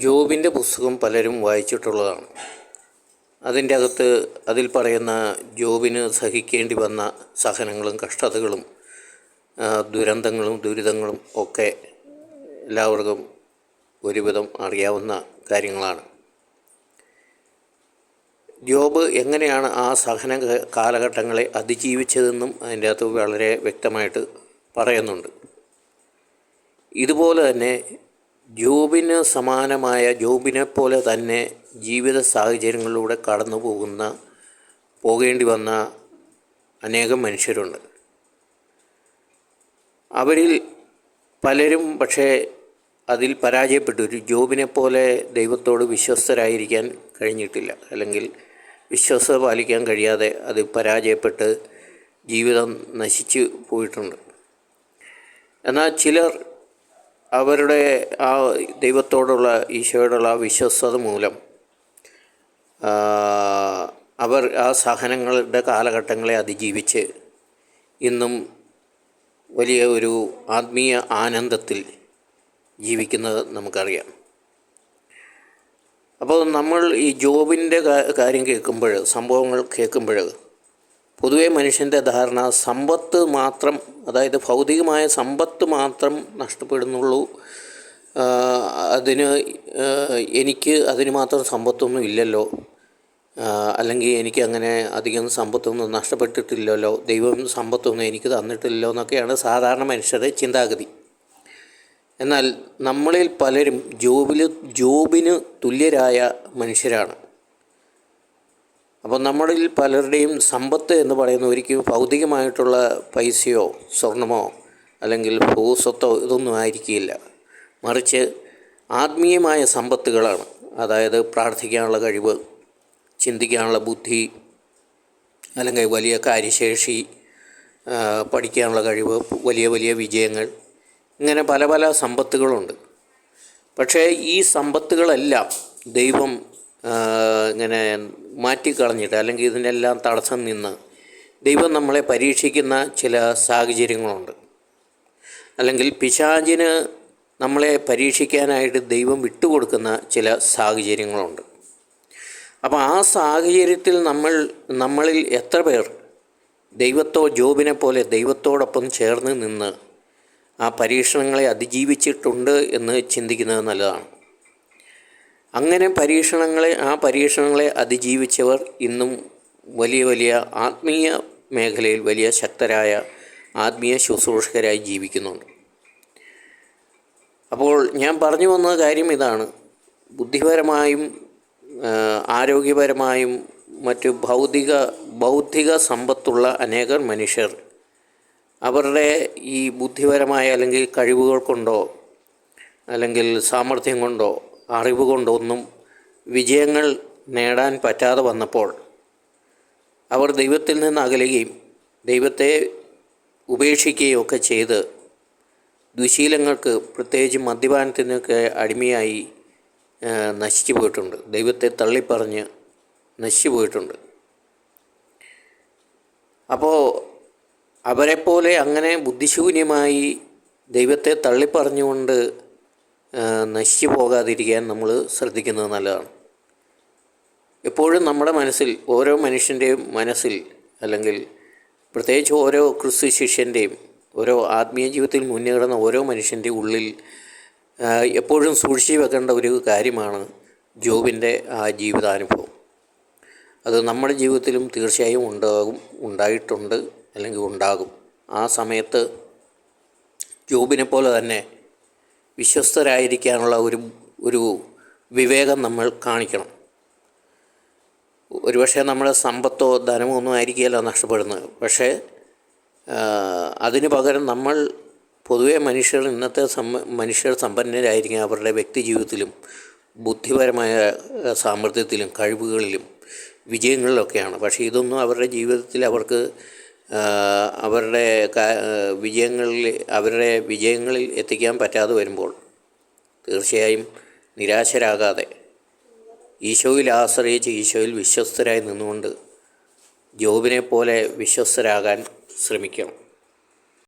ജോബിന്റെ പുസ്തകം പലരും വായിച്ചിട്ടുള്ളതാണ്. അതിന്റെ അകത്ത് അതിൽ പറയുന്ന ജോബിന് സഹിക്കേണ്ടി വന്ന സഹനങ്ങളും കഷ്ടതകളും ദുരന്തങ്ങളും ദുരിതങ്ങളും ഒക്കെ എല്ലാവർക്കും ഒരുവിധം അറിയാവുന്ന കാര്യങ്ങളാണ്. ജോബ് എങ്ങനെയാണ് ആ സഹന കാലഘട്ടങ്ങളെ അതിജീവിച്ചതെന്നും അതിന്റെ അകത്ത് വളരെ വ്യക്തമായിട്ട് പറയുന്നുണ്ട്. ഇതുപോലെ തന്നെ ജോബിന് സമാനമായ ജോബിനെ പോലെ തന്നെ ജീവിത സാഹചര്യങ്ങളിലൂടെ കടന്നു പോകുന്ന പോകേണ്ടി വന്ന അനേകം മനുഷ്യരുണ്ട്. അവരിൽ പലരും പക്ഷേ അതിൽ പരാജയപ്പെട്ടു. ഒരു ജോബിനെ പോലെ ദൈവത്തോട് വിശ്വസ്തരായിരിക്കാൻ കഴിഞ്ഞിട്ടില്ല. അല്ലെങ്കിൽ വിശ്വസ്ത പാലിക്കാൻ കഴിയാതെ അത് പരാജയപ്പെട്ട് ജീവിതം നശിച്ചു പോയിട്ടുണ്ട്. എന്നാൽ ചിലർ അവരുടെ ആ ദൈവത്തോടുള്ള ഈശോയോടുള്ള ആ വിശ്വസ്തത മൂലം അവർ ആ സഹനങ്ങളുടെ കാലഘട്ടങ്ങളെ അതിജീവിച്ച് ഇന്നും വലിയ ഒരു ആത്മീയ ആനന്ദത്തിൽ ജീവിക്കുന്നത് നമുക്കറിയാം. അപ്പോൾ നമ്മൾ ഈ ജോബിന്റെ കാര്യം കേൾക്കുമ്പോൾ സംഭവങ്ങൾ കേൾക്കുമ്പോൾ പൊതുവേ മനുഷ്യന്റെ ധാരണ സമ്പത്ത് മാത്രം അതായത് ഭൗതികമായ സമ്പത്ത് മാത്രം നഷ്ടപ്പെടുന്നുള്ളൂ. അതിന് എനിക്ക് അതിന് മാത്രം സമ്പത്തൊന്നും ഇല്ലല്ലോ. അല്ലെങ്കിൽ എനിക്ക് അങ്ങനെ അധികം സമ്പത്തൊന്നും നഷ്ടപ്പെട്ടിട്ടില്ലല്ലോ. ദൈവം സമ്പത്തൊന്നും എനിക്ക് തന്നിട്ടില്ലല്ലോ എന്നൊക്കെയാണ് സാധാരണ മനുഷ്യരുടെ ചിന്താഗതി. എന്നാൽ നമ്മളിൽ പലരും ജോബിൽ ജോബിന് തുല്യരായ മനുഷ്യരാണ്. അപ്പോൾ നമ്മളിൽ പലരുടെയും സമ്പത്ത് എന്ന് പറയുന്ന ഒരിക്കലും ഭൗതികമായിട്ടുള്ള പൈസയോ സ്വർണമോ അല്ലെങ്കിൽ ഭൂസ്വത്തോ ഇതൊന്നും ആയിരിക്കില്ല. മറിച്ച് ആത്മീയമായ സമ്പത്തുകളാണ്. അതായത് പ്രാർത്ഥിക്കാനുള്ള കഴിവ് ചിന്തിക്കാനുള്ള ബുദ്ധി അല്ലെങ്കിൽ വലിയ കാര്യശേഷി പഠിക്കാനുള്ള കഴിവ് വലിയ വലിയ വിജയങ്ങൾ ഇങ്ങനെ പല പല സമ്പത്തുകളുണ്ട്. പക്ഷേ ഈ സമ്പത്തുകളെല്ലാം ദൈവം ഇങ്ങനെ മാറ്റിക്കളഞ്ഞിട്ട് അല്ലെങ്കിൽ ഇതിനെല്ലാം തടസ്സം നിന്ന് ദൈവം നമ്മളെ പരീക്ഷിക്കുന്ന ചില സാഹചര്യങ്ങളുണ്ട്. അല്ലെങ്കിൽ പിശാചിന് നമ്മളെ പരീക്ഷിക്കാനായിട്ട് ദൈവം വിട്ടുകൊടുക്കുന്ന ചില സാഹചര്യങ്ങളുണ്ട്. അപ്പോൾ ആ സാഹചര്യത്തിൽ നമ്മൾ നമ്മളിൽ എത്ര പേർ ദൈവത്തോ ജോബിനെ പോലെ ദൈവത്തോടൊപ്പം ചേർന്ന് നിന്ന് ആ പരീക്ഷണങ്ങളെ അതിജീവിച്ചിട്ടുണ്ട് എന്ന് ചിന്തിക്കുന്നത് നല്ലതാണ്. അങ്ങനെ പരീക്ഷണങ്ങളെ ആ പരീക്ഷണങ്ങളെ അതിജീവിച്ചവർ ഇന്നും വലിയ വലിയ ആത്മീയ മേഖലയിൽ വലിയ ശക്തരായ ആത്മീയ ശുശ്രൂഷകരായി ജീവിക്കുന്നുണ്ട്. അപ്പോൾ ഞാൻ പറഞ്ഞു വന്ന കാര്യം ഇതാണ്. ബുദ്ധിപരമായും ആരോഗ്യപരമായും മറ്റ് ഭൗതിക ബൗദ്ധിക സമ്പത്തുള്ള അനേകർ മനുഷ്യർ അവരുടെ ഈ ബുദ്ധിപരമായ അല്ലെങ്കിൽ കഴിവുകൾ കൊണ്ടോ അല്ലെങ്കിൽ സാമർഥ്യം കൊണ്ടോ അറിവ് കൊണ്ടൊന്നും വിജയങ്ങൾ നേടാൻ പറ്റാതെ വന്നപ്പോൾ അവർ ദൈവത്തിൽ നിന്ന് അകലുകയും ദൈവത്തെ ഉപേക്ഷിക്കുകയും ഒക്കെ ചെയ്ത് ദുശീലങ്ങൾക്ക് പ്രത്യേകിച്ച് മദ്യപാനത്തിനൊക്കെ അടിമയായി നശിച്ചു പോയിട്ടുണ്ട്. ദൈവത്തെ തള്ളിപ്പറഞ്ഞ് നശിച്ചു പോയിട്ടുണ്ട്. അപ്പോൾ അവരെപ്പോലെ അങ്ങനെ ബുദ്ധിശൂന്യമായി ദൈവത്തെ തള്ളിപ്പറഞ്ഞുകൊണ്ട് നശിച്ചു പോകാതിരിക്കാൻ നമ്മൾ ശ്രദ്ധിക്കുന്നത് നല്ലതാണ്. എപ്പോഴും നമ്മുടെ മനസ്സിൽ ഓരോ മനുഷ്യന്റെയും മനസ്സിൽ അല്ലെങ്കിൽ പ്രത്യേകിച്ച് ഓരോ ക്രിസ്തു ശിഷ്യന്റെയും ഓരോ ആത്മീയ ജീവിതത്തിൽ മുന്നേറുന്ന ഓരോ മനുഷ്യന്റെ ഉള്ളിൽ എപ്പോഴും സൂക്ഷിച്ചു വെക്കേണ്ട ഒരു കാര്യമാണ് ജോബിന്റെ ആ ജീവിതാനുഭവം. അത് നമ്മുടെ ജീവിതത്തിലും തീർച്ചയായും ഉണ്ടാകും ഉണ്ടായിട്ടുണ്ട് അല്ലെങ്കിൽ ഉണ്ടാകും. ആ സമയത്ത് ജോബിനെ പോലെ തന്നെ വിശ്വസ്തരായിരിക്കാനുള്ള ഒരു ഒരു വിവേകം നമ്മൾ കാണിക്കണം. ഒരുപക്ഷെ നമ്മുടെ സമ്പത്തോ ധനമോ ഒന്നും ആയിരിക്കുകയല്ല നഷ്ടപ്പെടുന്നത്. പക്ഷേ അതിന് പകരം നമ്മൾ പൊതുവേ മനുഷ്യർ ഇന്നത്തെ സമ്പ മനുഷ്യർ സമ്പന്നരായിരിക്കും അവരുടെ വ്യക്തി ജീവിതത്തിലും ബുദ്ധിപരമായ സാമർഥ്യത്തിലും കഴിവുകളിലും വിജയങ്ങളിലൊക്കെയാണ്. പക്ഷേ ഇതൊന്നും അവരുടെ ജീവിതത്തിൽ അവർക്ക് അവരുടെ വിജയങ്ങളിൽ അവരുടെ വിജയങ്ങളിൽ എത്തിക്കാൻ പറ്റാതെ വരുമ്പോൾ തീർച്ചയായും നിരാശരാകാതെ ഈശോയിൽ ആശ്രയിച്ച് ഈശോയിൽ വിശ്വസ്തരായി നിന്നുകൊണ്ട് ജോബിനെ പോലെ വിശ്വസ്തരാകാൻ ശ്രമിക്കണം.